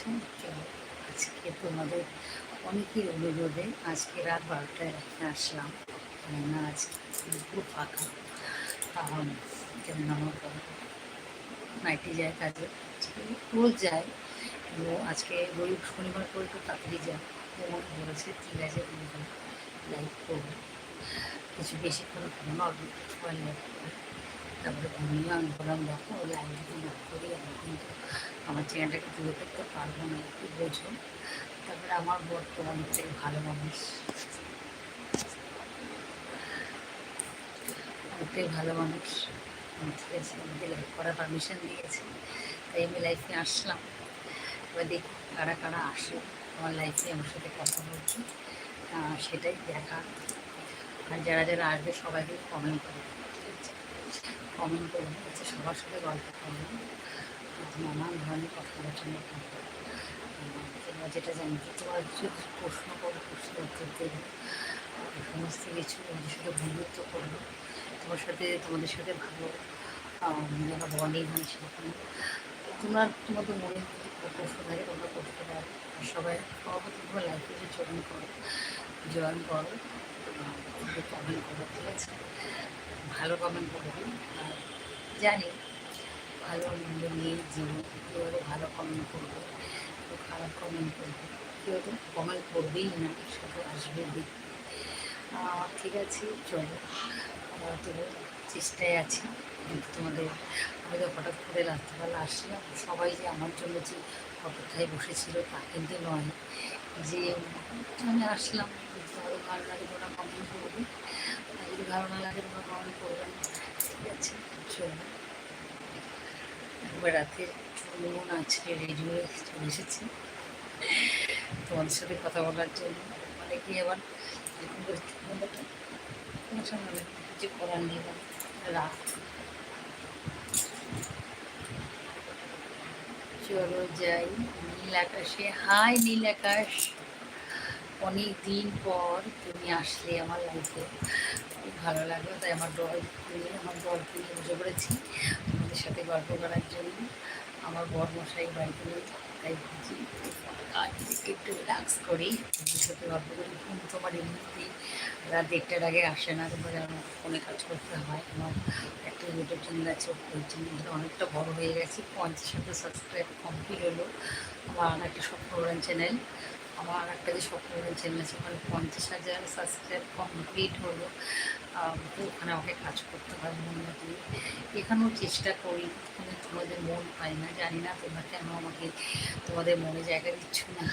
করছেন আজকে তোমাদের অনেকের অনুরোধে আজকে রাত বারোটায় রাখতে আসলাম। কেননা আজকে পুরো ফাঁকা। আম, কেন আমার নাইটে যায় কাজে রোজ যায়। কিন্তু আজকে রবি শনিবার করে একটু তাড়াতাড়ি যায়। আমাকে বলেছে ঠিক আছে লাইভ করব কিছু বেশিক্ষণ করব না অল্প সময় লাইভ তারপরে ঘুমিয়ে আমি বললাম দেখো ওই যদি না করি আমি কিন্তু আমার চ্যানেলটাকে তুলে করতে পারব না, একটু বোঝো। তারপরে আমার বর তো অনেকটাই ভালো মানুষ। অনেকটাই ভালো মানুষ। ঠিক আছে, আমাকে লাইভ করার পারমিশন দিয়েছে, তাই আমি লাইফে আসলাম। এবার দেখি কারা কারা আসে, আমার লাইফে আমার সাথে কথা বলছি। সেটাই দেখা আর যারা যারা আসবে সবাইকে কমেন্ট আছে কমেন্ট করবে হচ্ছে সবার সাথে গল্প আর নানান ধরনের কথাবার্তা তোমরা যেটা জানতে তোমার কিছু প্রশ্ন করো প্রশ্ন উত্তর দেবে। সমস্ত কিছু তোমাদের সাথে বন্ধুত্ব করব। তোমার সাথে, তোমাদের সাথে ভালো যেন বন্ডিং হয় সেরকম। তোমরা তোমাদের মনে প্রশ্ন থাকে, তোমরা করতে পারো। সবাই সভাপতি তোমার লাইফে যে জয়েন করো। জয়েন করো কমেন্ট করো, ঠিক আছে? ভালো কমেন্ট করবে আর জানি ভালো মন্দ নিয়ে জীবন হয়তো ভালো কমেন্ট করবে কেউ খারাপ কমেন্ট করবে, কেউ তো কমেন্ট করবেই না শুধু আসবে দেখবে ঠিক আছে, চলো। আমরা তো চেষ্টায় আছি। কিন্তু তোমাদের, আমি তো হঠাৎ করে রাত্রিবেলা আসলাম। সবাই যে আমার জন্য যে অপেক্ষায় বসেছিল তা কিন্তু নয়। যে আমি আসলাম তোমাদের তোমরা কমেন্ট করবে ভালো না লাগে তোমরা কমেন্ট করবে ঠিক আছে? চলো। একবার রাতে চলুন আজকে রেডি হয়ে চলে এসেছি। তোমাদের সাথে কথা বলার জন্য। অনেকেই আবার এরকম করে তোমার সঙ্গে অনেক কিছু করার নেই রাখ চলো যাই। নীল আকাশে। হাই নীল আকাশ। অনেক দিন পর তুমি আসলে আমার লাইফে ভালো লাগল তাই আমার ডল নিয়ে আমার ডলকে নিয়ে বসে পড়েছি তোমাদের সাথে গল্প করার জন্য আমার বর মশাই বাড়িতে নেই তাই ভাবছি একটু রিল্যাক্স করি, তোমাদের সাথে গল্প করি। ঘুম তোমার এমনিতেই রাত দেড়টার আগে আসে না, তোমরা আমার ফোনে কাজ করতে হয়। আমার একটা ইউটিউব চ্যানেল আছে, ওই চ্যানেলটা অনেকটা বড় হয়ে গেছে, পঞ্চাশ হাজার সাবস্ক্রাইব কমপ্লিট হলো। আমার একটা একটা স্বপ্নরান চ্যানেল আমার একটা যে চ্যানেল আছে ওখানে পঞ্চাশ হাজার সাবস্ক্রাইব কমপ্লিট হলো ওখানে আমাকে কাজ করতে হয় মন দিয়ে। এখানেও চেষ্টা করি, কিন্তু তোমাদের মন পাই না, জানি না তোমরা কেন আমাকে, তোমাদের মনে জায়গা দিচ্ছ না।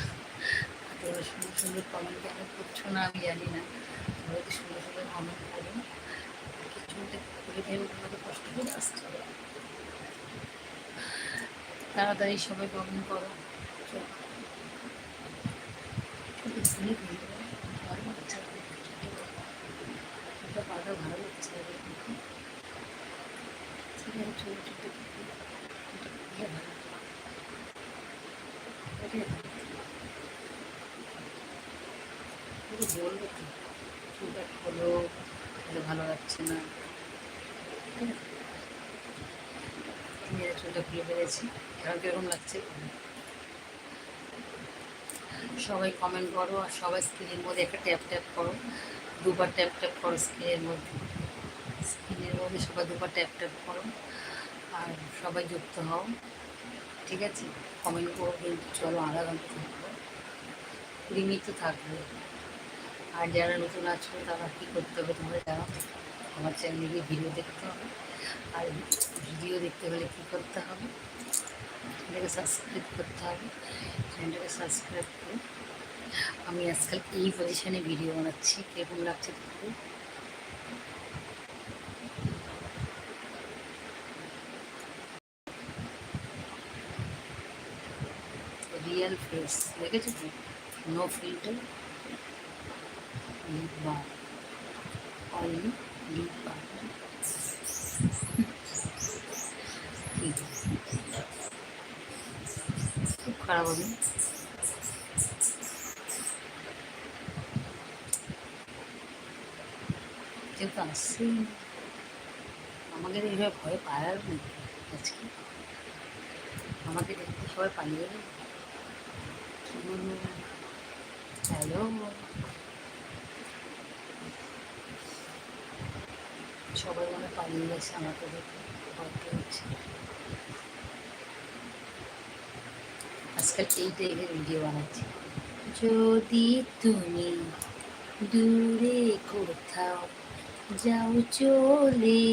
তোমরা সুন্দর সুন্দর কমেন্ট কেন করছ না, আমি জানি না। তোমরা যদি সুন্দর সুন্দর কমেন্ট করো? কিছুটা ভেবে তোমাদের কষ্ট করে আসতে হবে। তাড়াতাড়ি সবাই কমেন্ট করো। চলো। ধীরে ভালো লাগছে ঠিক আছে ছোটো ছোটো বলব চুলটা খোলো ভালো লাগছে না ঠিক আছে? চুলটা খুলে ফেলেছি এখন কীরকম লাগছে সবাই কমেন্ট করো আর সবাই স্ক্রিনের মধ্যে একটা ট্যাপ ট্যাপ করো। দুবার ট্যাপ ট্যাপ করো স্ক্রিনের মধ্যে। স্ক্রিনের মধ্যে সবাই দুবার ট্যাপ ট্যাপ করো আর সবাই যুক্ত হও। ঠিক আছে? কমেন্ট করো কিন্তু চলো আধা ঘণ্টা থাকব তো থাকবে আর যারা নতুন আছো, তারা কী করতে হবে তোমরা জানো? আমার চ্যানেলে ভিডিও দেখতে হবে। আর ভিডিও দেখতে হলে কী করতে হবে? সাবস্ক্রাইব করতে হবে। চ্যানেলটাকে সাবস্ক্রাইব করে আমি আজকাল এই পজিশনে ভিডিও বানাচ্ছি। কীরকম লাগছে দেখতে রিয়েল ফেস দেখেছ তো? No filter lip balm only lip balm কারা আমি কেউ তো আসছেই আমাদের এইভাবে ভয় পাড়ার আজকে আমাকে দেখতে সবাই পালিয়ে গেল। হ্যালো। সবাই মনে পালিয়ে গেছে আমাকে দেখতে ভয় পেয়েছে। আজকাল এই টাইপের ভিডিও বানাচ্ছি। যদি তুমি দূরে কোথাও যাও চলে,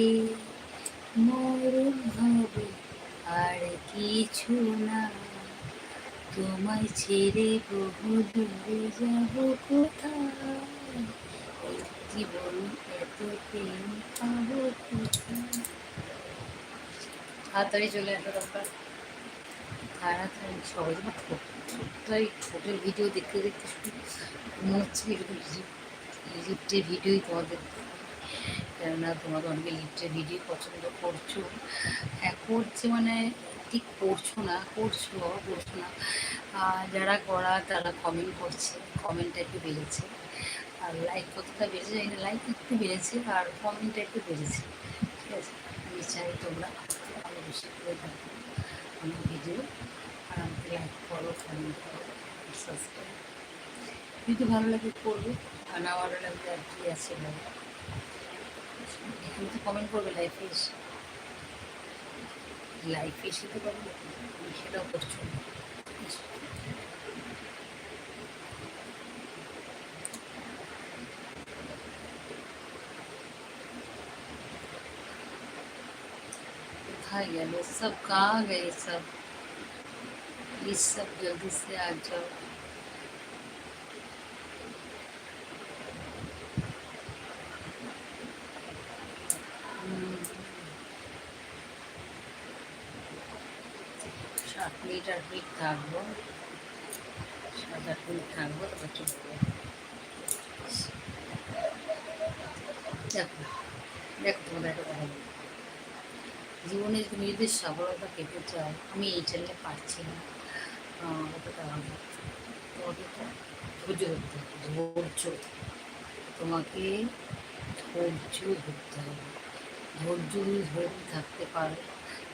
মরণ হবে আর কিছু না। তোমায় ছেড়ে বহু দূরে যাব এই জীবন এত প্রেম পাবো কোথায়? তাড়াতাড়ি চলে আসো দরকার। তাড়াতাড়ি সবাই যেন ছোট্টাই ছোটের ভিডিও দেখতে দেখতে মনে হচ্ছে এরকম লিফটের ভিডিওই তোমাদের কেননা তোমাদের অনেকে লিফটের ভিডিও পছন্দ করছ। হ্যাঁ করছে মানে ঠিক করছ না, করছ করছ না। যারা করা তারা কমেন্ট করছে কমেন্টটা একটু বেড়েছে। আর লাইক কতটা বেড়েছে জানি না লাইক একটু বেড়েছে আর কমেন্টটা একটু বেড়েছে। ঠিক আছে? আমি চাই তোমরা আরও বেশি করে থাকো আমার ভিডিও লাইক করো কমেন্ট করো সাবস্ক্রাইব যদি ভালো লাগে করবে, আর না ভালো লাগলে আর কী আছে এখানে তো কমেন্ট করবে লাইফে এসে। লাইফে এসে তো করবে সেটাও করছ। कहाँ गया लोग सब कहाँ गए प्लीज सब जल्दी से आ जाओ हम्म। সাত মিনিট আট মিনিট থাকবো সাত আট মিনিট থাকবো তারপর চলে যাবো দেখো দেখো তোমাদের একটা কথা বলি জীবনে তুমি যদি সফলতা পেতে চাও আমি এই চ্যানেলে পারছি না আহ, ধৈর্য ধরতে হবে ধৈর্য তোমাকে ধৈর্য ধরতে হবে ধৈর্য যদি ধরে থাকতে পারো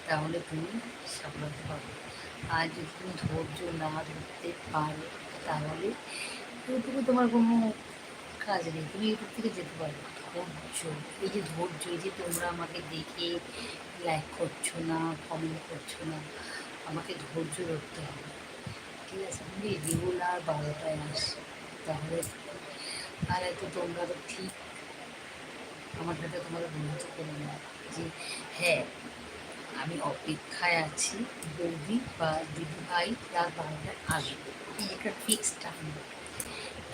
তাহলে তুমি সফলতা পাবে আর যদি তুমি ধৈর্য না ধরতে পারো তাহলে ইউটিউবে তোমার কোনো কাজ নেই তুমি ইউটিউব থেকে যেতে পারবে ধৈর্য এই যে ধৈর্য এই যে তোমরা আমাকে দেখে লাইক করছ না কমেন্ট করছ না আমাকে ধৈর্য ধরতে হবে। ঠিক আছে, আমি রেগুলার বারোটায় আসি তাহলে আর এত তোমরা তো ঠিক আমার সাথে তোমাদের বন্ধুত্ব করে না, যে হ্যাঁ আমি অপেক্ষায় আছি, বৌদি বা দিদি ভাই রাত বারোটায় আসবে একটা ফিক্সড টাইম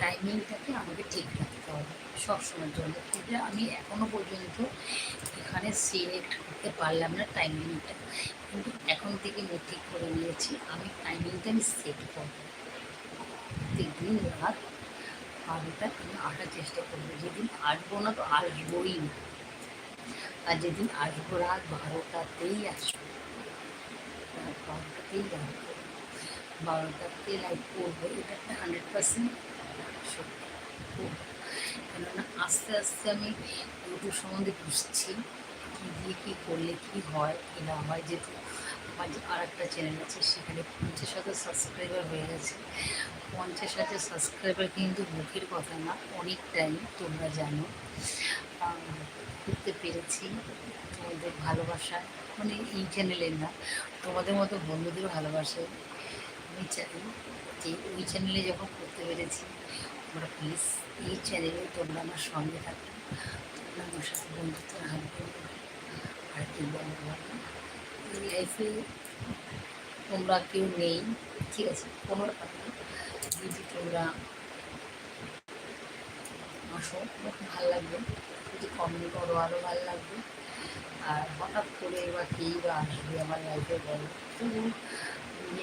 টাইমিংটাকে আমাকে ঠিক রাখতে হবে, সবসময়ের জন্য এটা আমি এখনও পর্যন্ত এখানে সিলেক্ট করতে পারলাম না টাইমিংটা কিন্তু এখন থেকে আমি ঠিক করে নিয়েছি। আমি টাইমিংটা আমি সেট করব। প্রত্যেকদিন রাত বারোটা আমি আসার চেষ্টা করব। যেদিন আসব না তো আসবোই না। আর যেদিন আসব রাত বারোটাতেই আসব। বারোটাতেই আসব বারোটাতে লাইভ করব। এটা একটা হান্ড্রেড পার্সেন্ট করব। কেননা আস্তে আস্তে আমি ইউটিউব সম্বন্ধে বুঝছি। কী দিয়ে কী করলে কী হয় কি না হয় যেহেতু আমার যে আর একটা চ্যানেল আছে, সেখানে পঞ্চাশ হাজার সাবস্ক্রাইবার হয়ে গেছে। পঞ্চাশ হাজার সাবস্ক্রাইবার কিন্তু মুখের কথা না, অনেক টাইম তোমরা জানো। করতে পেরেছি তোমাদের ভালোবাসা। মানে এই চ্যানেলের না, তোমাদের মতো বন্ধুদের ভালোবাসায় আমি চাই যে ওই চ্যানেলে যখন করতে পেরেছি, তোমরা প্লিজ এই চ্যানেলে তোমরা আমার সঙ্গে থাকো। তোমরা আমার সাথে বন্ধুত্ব রাখবে আর কি বলব বলো? এই লাইফে তোমরা কেউ নেই ঠিক আছে কোনো ব্যাপার যদি তোমরা আসো ভালো লাগবে যদি কমেন্ট করো আরও ভালো লাগবে আর হঠাৎ করে বা কেই বা আসবে আমার লাইফে বলো তবু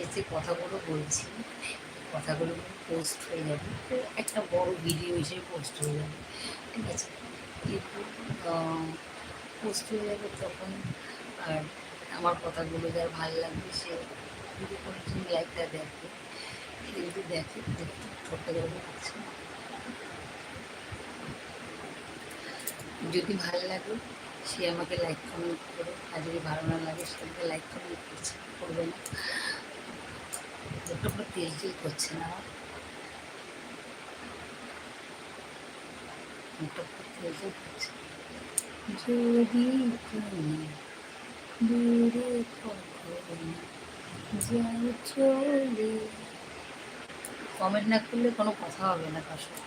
এসে কথাগুলো বলছি কথাগুলো পোস্ট হয়ে যাবে একটা বড় ভিডিও হিসেবে পোস্ট হয়ে যাবে ঠিক আছে কিন্তু পোস্ট হয়ে যাবে তখন। আর আমার কথাগুলো যার ভালো লাগবে, সে যদি কোনো দিন লাইকটা দেখে, সে যদি দেখে দেখতে ছোট্ট যাবে আছে যদি ভালো লাগে, সে আমাকে লাইক কমেন্ট করে, আর যদি ভালো না লাগে, সে আমাকে লাইক কমেন্ট করছে, করবে না। পুরো তেল তেল করছে না। আমার। মুখটা ফুটতে হচ্ছে যদি তুমি দূরে যাও চলে কমেন্ট না করলে কোনো কথা হবে না কার সাথে।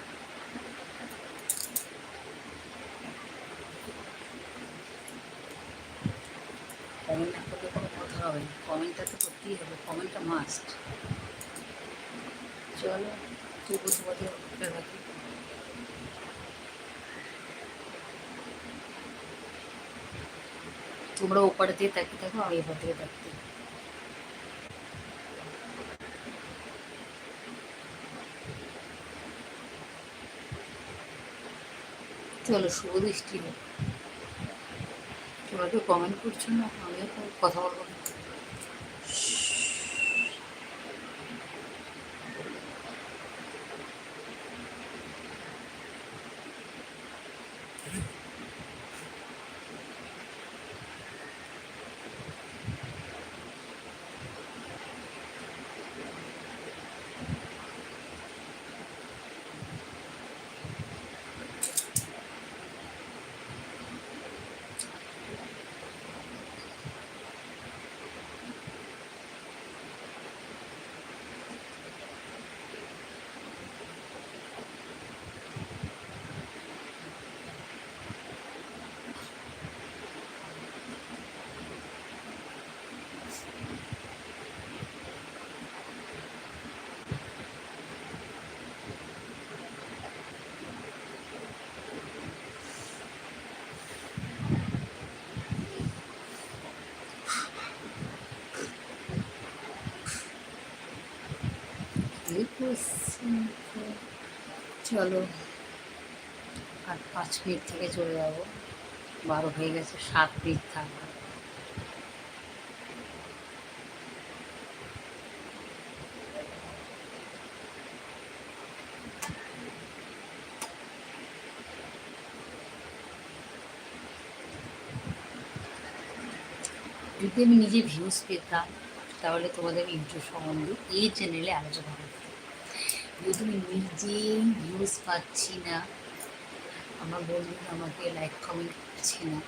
কমেন্ট না করলে কোনো কথা হবে না। কমেন্টটা তো করতেই হবে। কমেন্টটা মাস্ট চলো তবু তোমাদের রাখি তোমরা ওপার দিয়ে তাকিয়ে থাকো আমি এবার দিয়ে তাকিয়ে চলো শুভ দৃষ্টি নেই তোমরা কেউ কমেন্ট করছ না, আমিও কথা বলব। চলো। আর পাঁচ মিনিট থেকে চলে যাব। বারো হয়ে গেছে, সাত মিনিট থাকবে। যদি আমি নিজে ভিউজ পেতাম, তাহলে তোমাদের ইন্টার সম্বন্ধে এই চ্যানেলে আলোচনা করতাম। আমি নিজে ভিউজ পাচ্ছি না। আমার বন্ধুরা আমাকে লাইক কমেন্ট করছে না।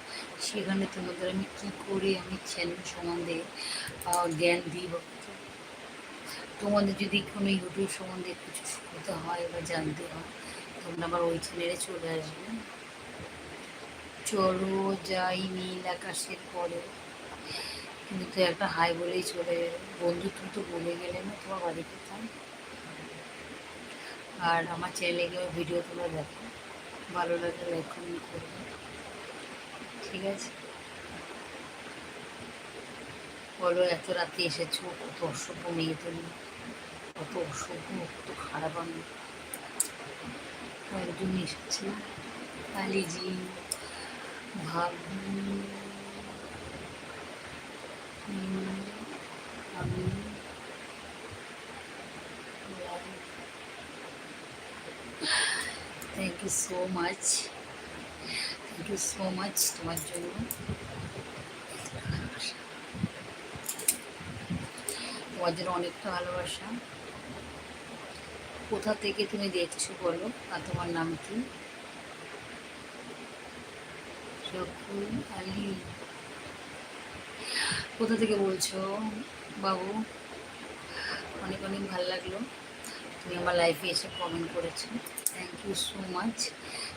সেখানে তোমাদের আমি কী করে আমি চ্যানেল সম্বন্ধে জ্ঞান দিই তোমাদের যদি কোনো ইউটিউব সম্বন্ধে কিছু শুনতে হয় বা জানতে হয়, তোমরা আবার ওই চ্যানেলে চলে আসবে। চলো যাই নীল আকাশের পরে। কিন্তু একটা হাই বলেই চলে গেলে। বন্ধু, তুমি তো বলে গেলে না তোমার বাড়ি কোথায় আর আমার চ্যানেলে গিয়ে ভিডিও তোমরা দেখো। ভালো লাগে লাইক কমেন্ট করবে। ঠিক আছে? বলো, এত রাতে এসেছ, কত অসভ্য মেয়ে তুমি। কত অসভ্য, কত খারাপ আমি। কয়েকজন এসেছে। কালিজি ভাবি আমি thank you so much thank you so much তোমার জন্য। তোমার জন্য অনেকটা ভালোবাসা। কোথা থেকে তুমি দেখছ বলো? আর তোমার নাম কি? কোথা থেকে বলছো বাবু? অনেক অনেক ভালো লাগল। তুমি আমার লাইফে এসে কমেন্ট করেছ। ইউ সো মাচ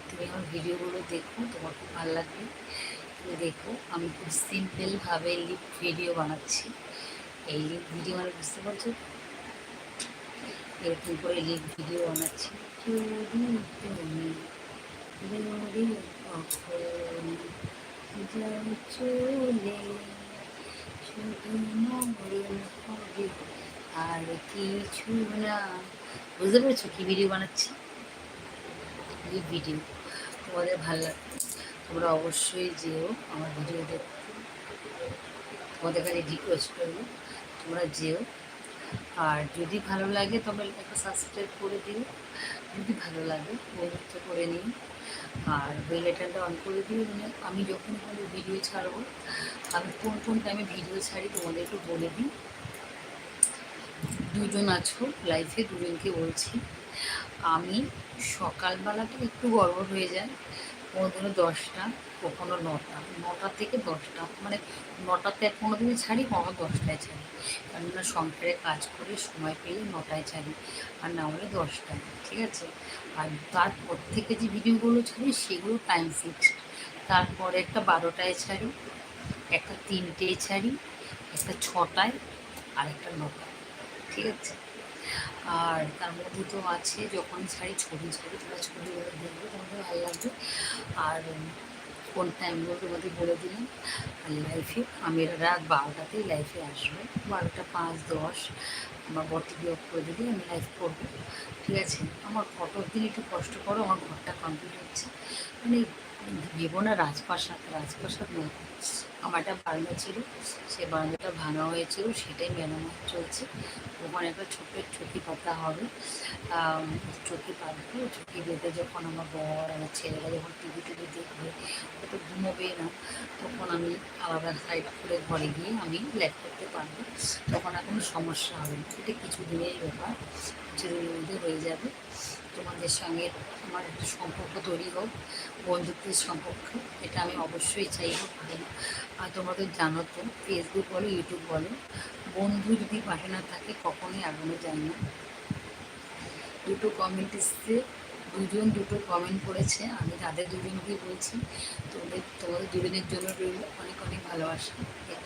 তুমি আমার ভিডিওগুলো দেখো, তোমার খুব ভালো লাগবে। তুমি দেখো, আমি খুব সিম্পলভাবে লিপ ভিডিও বানাচ্ছি। এই লিপ ভিডিও মানে বুঝতে পারছ? এরকম করে লিপ ভিডিও বানাচ্ছি। চলে আর কিছু না। বুঝতে পেরেছ কি ভিডিও বানাচ্ছি? এই ভিডিও তোমাদের ভালো লাগবে তোমরা অবশ্যই যেও আমার ভিডিও দেখতে। তোমাদের কাছে রিকোয়েস্ট করব, তোমরা যেও। আর যদি ভালো লাগে তবে একটা সাবস্ক্রাইব করে দিও। যদি ভালো লাগে বন্ধুত্ব করে নিও। আর বেল আইকনটা অন করে দিও মানে আমি যখন কোনো ভিডিও ছাড়বো, আমি কোন কোন টাইমে ভিডিও ছাড়ি তোমাদেরকে বলে দিই। দুজন আছো লাইফে দুজনকে বলছি। আমি সকালবেলাটা একটু গড়বড় হয়ে যায়। কোনোদিনও দশটা, কখনো নটা। নটা থেকে দশটা মানে নটাতে কোনো দিনে ছাড়ি, কখনো দশটায় ছাড়ি। কেননা সংসারে কাজ করে সময় পেলে নটায় ছাড়ি, আর না হলে দশটায়, ঠিক আছে? আর তারপর থেকে যে ভিডিওগুলো ছাড়ি, সেগুলো টাইম ফিক্সড তারপরে একটা বারোটায় ছাড়ি, একটা তিনটেয় ছাড়ি, একটা ছটায়, আর একটা নটায়, ঠিক আছে? আর তার মধ্যে তো আছে, যখন ছাড়ি ছবি ছাড়ি তোমরা ছবিগুলো দেখবে তোমাদের ভালো লাগবে। আর কোন টাইমগুলো তোমাদের বলে দিলাম। আর লাইফে আমি রাত বারোটাতেই লাইফে আসবে। বারোটা পাঁচ দশ, আমার বটি বিয়োগ করে দিলে আমি লাইফ করব। ঠিক আছে? আমার ফটোর দিন একটু কষ্ট করো, আমার ঘরটা কমপ্লিট হচ্ছে। মানে ভেবো না, রাজপ্রাসাদ রাজপ্রাসাদ নয়। আমার একটা বারান্দা ছিল সেই বারান্দাটা ভাঙা হয়েছিল, সেটাই মেরামত চলছে। ওখানে একটা ছোট্ট চকি পাতা হবে। চকি পাতবো চকি বেঁধে যখন আমার বর, আমার ছেলেরা যখন টিভি টিভি দেখবে, ও তো ঘুমোবে না। তখন আমি আলাদা সাইড করে ঘরে গিয়ে আমি ল্যাক করতে পারব। তখন আর কোনো সমস্যা হবে না। এটা কিছু দিনের ব্যাপার। কিছুদিনের মধ্যে হয়ে যাবে। তোমাদের সঙ্গে আমার একটা সম্পর্ক তৈরি হোক, বন্ধুত্বের সম্পর্ক, এটা আমি অবশ্যই চাইব আর তোমরা তো জানো তো ফেসবুক বলো ইউটিউব বলো, বন্ধু যদি পাশে না থাকে, কখনোই আগানো যায় না। দুটো কমেন্ট এসছে, দুজন দুটো কমেন্ট করেছে, আমি তাদের দুজনকেই বলছি তোমাদের তোমাদের দুজনের জন্য রইল অনেক অনেক ভালোবাসা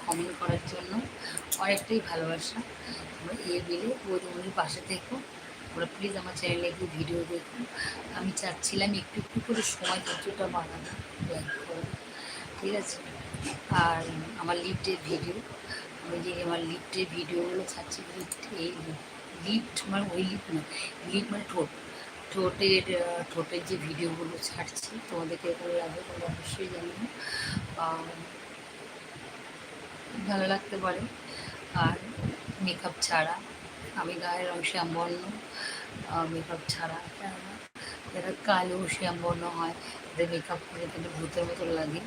কমেন্ট করার জন্য অনেকটাই ভালোবাসা। তোমরা এ বিলে বৌদিমণির পাশে থেকো। তোমরা প্লিজ আমার চ্যানেলে একটু ভিডিও দেখুন। আমি চাচ্ছিলাম একটু একটু করে সময় ধৈর্যটা করো। ঠিক আছে? আর আমার লিফটের ভিডিও আমি যে আমার লিফটের ভিডিওগুলো ছাড়ছি লিফ্ট এই লিফট মানে ওই লিফ্ট না লিফট মানে ঠোঁট। ঠোঁটের ঠোঁটের যে ভিডিওগুলো ছাড়ছি, তোমাদেরকে এগুলো লাগবে তোমরা অবশ্যই জানিও। ভালো লাগতে পারে। আর মেকআপ ছাড়া, আমি গায়ের অংশে রং শ্যামবর্ণ মেকআপ ছাড়া কেননা যারা কালো শ্যামবর্ণ হয় তাদের মেকআপ করে তাদের ভূতের মতো লাগে।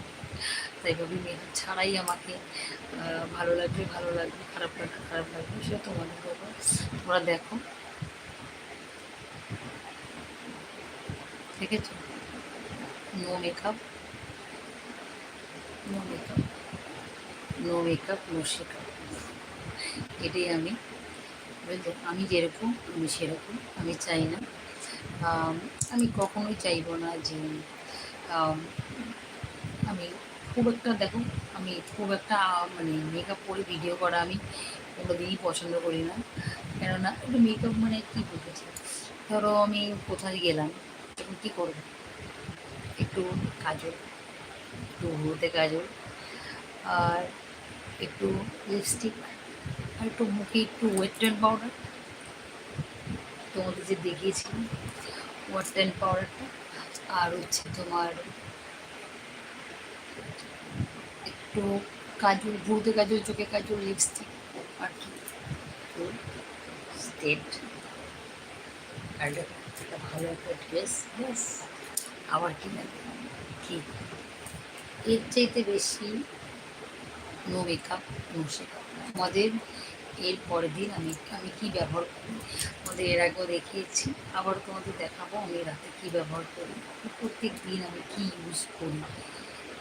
তাই ভাবি মেকআপ ছাড়াই আমাকে ভালো লাগবে ভালো লাগবে, খারাপ লাগবে খারাপ লাগবে, সেটা তোমাদের ব্যাপার তোমরা দেখো। ঠিক আছে? No makeup no makeup no makeup no shakeup এটাই আমি বুঝলে আমি যেরকম, আমি সেরকম, আমি চাই না। আমি কখনোই চাইব না যে, আমি খুব একটা, দেখো, আমি খুব একটা মানে মেকআপ করে ভিডিও করা আমি কোনো দিনই পছন্দ করি না। কেননা, একটু মেকআপ মানে কী বলতেছি ধরো আমি কোথায় গেলাম, তখন কী করব? একটু কাজল, একটু হলুদে কাজল, আর একটু লিপস্টিক আর একটু মুখে একটু ওয়েস্টার্ন পাউডার তোমাদের যে দেখিয়েছিলাম ওয়েস্টার্ন পাউডারটা আর হচ্ছে তোমার একটু কাজল ভুলতে কাজল চোখে কাজল লিপস্টিক আর কি। স্টেট ভালো একটা ড্রেস ব্যাস আবার কি লাগবে কি? এর চাইতে বেশি নো মেকআপ নো শেকআপ আমাদের এর পরের দিন আমি আমি কী ব্যবহার করি? আমাদের এর আগেও দেখিয়েছি। আবার তোমাদের দেখাবো আমি রাতে কী ব্যবহার করি। প্রত্যেক দিন আমি কী ইউজ করি?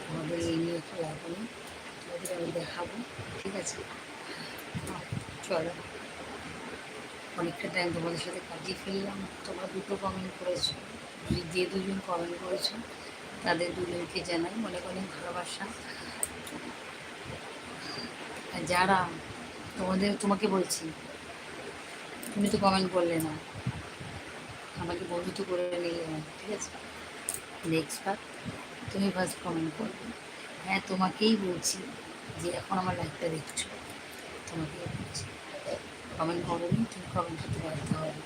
তোমাদের এই নিয়ে একটু লাগবে তোমাদের আমি দেখাবো। ঠিক আছে? চলো। অনেকটা টাইম তোমাদের সাথে কাটিয়ে ফেললাম। তোমরা দুটো কমেন্ট করেছ। যে দুজন কমেন্ট করেছ, তাদের দুজনকে জানাই। অনেক অনেক ভালোবাসা। যারা তোমাদের, তোমাকে বলছি। তুমি তো কমেন্ট করলে না। আমাকে বন্ধুত্ব করে নিলে না, ঠিক আছে? নেক্সট বার তুমি ফার্স্ট কমেন্ট করবে। হ্যাঁ তোমাকেই বলছি যে এখন আমার লাইফটা দেখছ। তোমাকেই বলছি। কমেন্ট করোনি তুমি কমেন্ট করতে বাধ্য হবে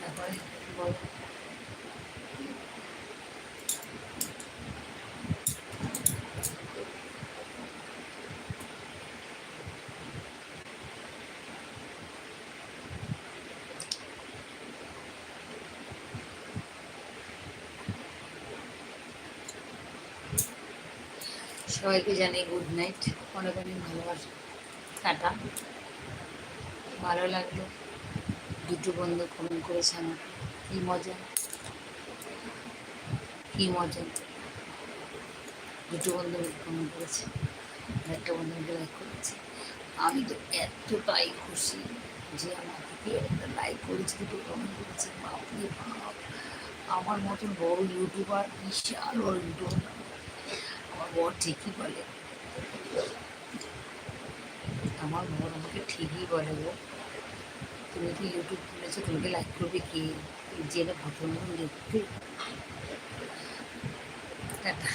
তারপরে বলো সবাইকে জানাই গুড নাইট অনেক অনেক ভালোবাসা। টাটা। ভালো লাগল। দুটো বন্ধু কমেন্ট করেছে আমার কি মজা। কি মজা। দুটো বন্ধু কমেন্ট করেছে। একটা বন্ধু লাইক করেছে। আমি তো এতটাই খুশি যে আমাকে কেউ একটা লাইক করেছে, দুটো কমেন্ট করেছে। বাপ। আমার মতন বড় ইউটিউবার বিশাল বড় ইউটিউবার বর ঠিকই বলে। আমার বর আমাকে ঠিকই বলে গো। তুমি কি ইউটিউব খুলেছো? তোমাকে লাইক করবে কে? জেনে ভদ্র মতন দেখতে টাটা।